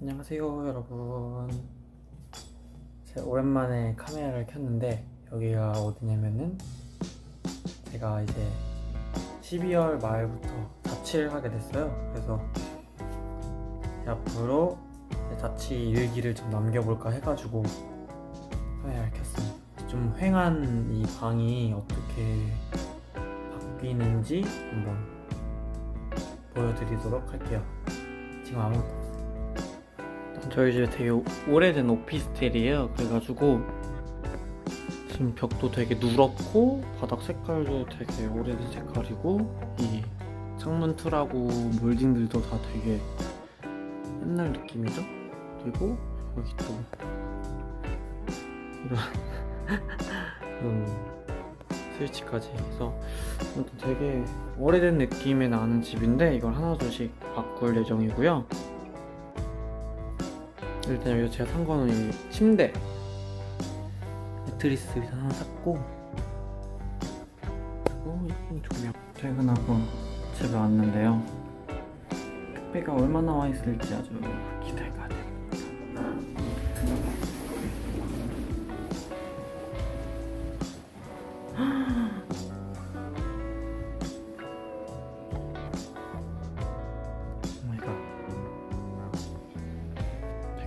안녕하세요 여러분. 제가 오랜만에 카메라를 켰는데 여기가 어디냐면은 제가 이제 12월 말부터 자취를 하게 됐어요. 그래서 앞으로 자취 일기를 좀 남겨볼까 해가지고 카메라를 켰어요. 좀 휑한 이 방이 어떻게 바뀌는지 한번 보여드리도록 할게요. 지금 아무것도 저희 집에 되게 오- 오래된 오피스텔이에요. 그래가지고 지금 벽도 되게 누렇고 바닥 색깔도 되게 오래된 색깔이고 이 창문 툴하고 몰딩들도 다 되게 옛날 느낌이죠. 그리고 여기 또 이런 이런 스위치까지 해서 아무튼 되게 오래된 느낌이 나는 집인데 이걸 하나둘씩 바꿀 예정이고요. 일단 여기 제가 산 거는 이 침대. 매트리스 일단 하나 샀고. 그리고 예쁜 조명. 퇴근하고 집에 왔는데요. 택배가 얼마나 와 있을지 아주 기대가 됩니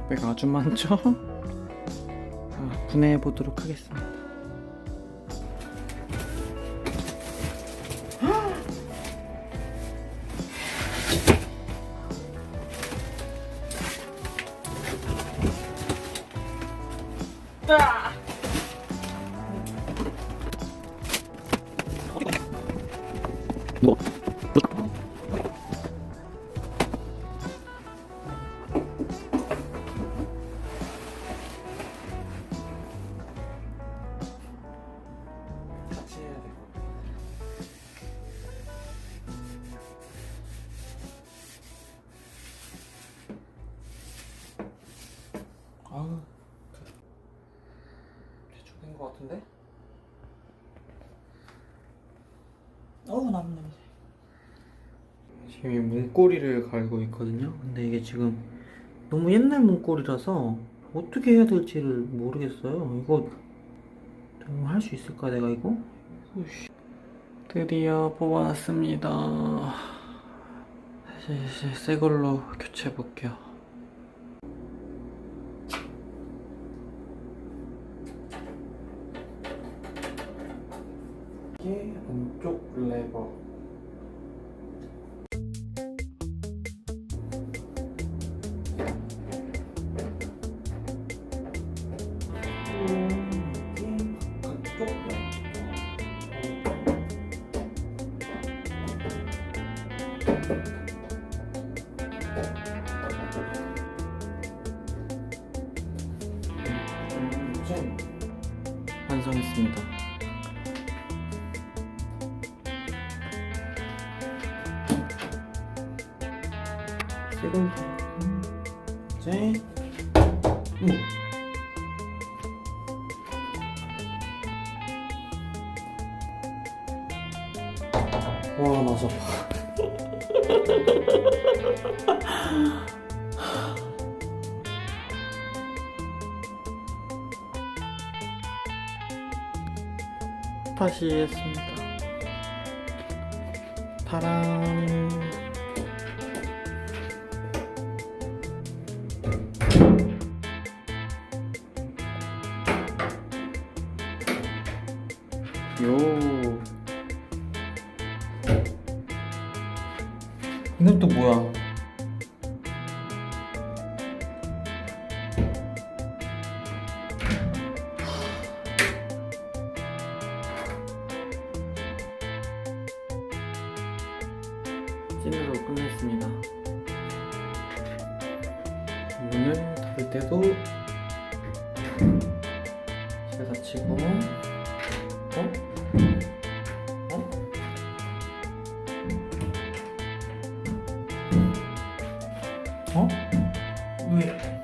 택배가 아주 많죠? 아, 분해해 보도록 하겠습니다. 뭐? 된 것 같은데? 어우 남 냄새. 지금 이 문고리를 갈고 있거든요. 근데 이게 지금 너무 옛날 문고리라서 어떻게 해야 될지를 모르겠어요. 이거 할 수 있을까 내가 이거? 오씨. 드디어 뽑아놨습니다. 이제 새 걸로 교체해 볼게요. 이게 안쪽 레버. 완성했습니다. 세금. 이제 음. 와 맞아 다시 했습니다. 타란 요 이건 또 뭐야? 찐으로 끝냈습니다. 문을 닫을 때도 잘 닫히고 어? 어? 어? 왜?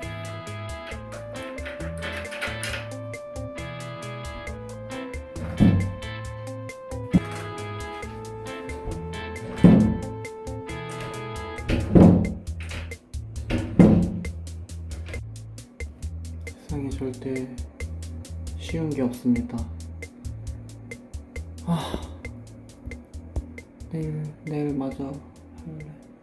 절대 쉬운 게 없습니다. 아, 내일, 내일 마저 할래.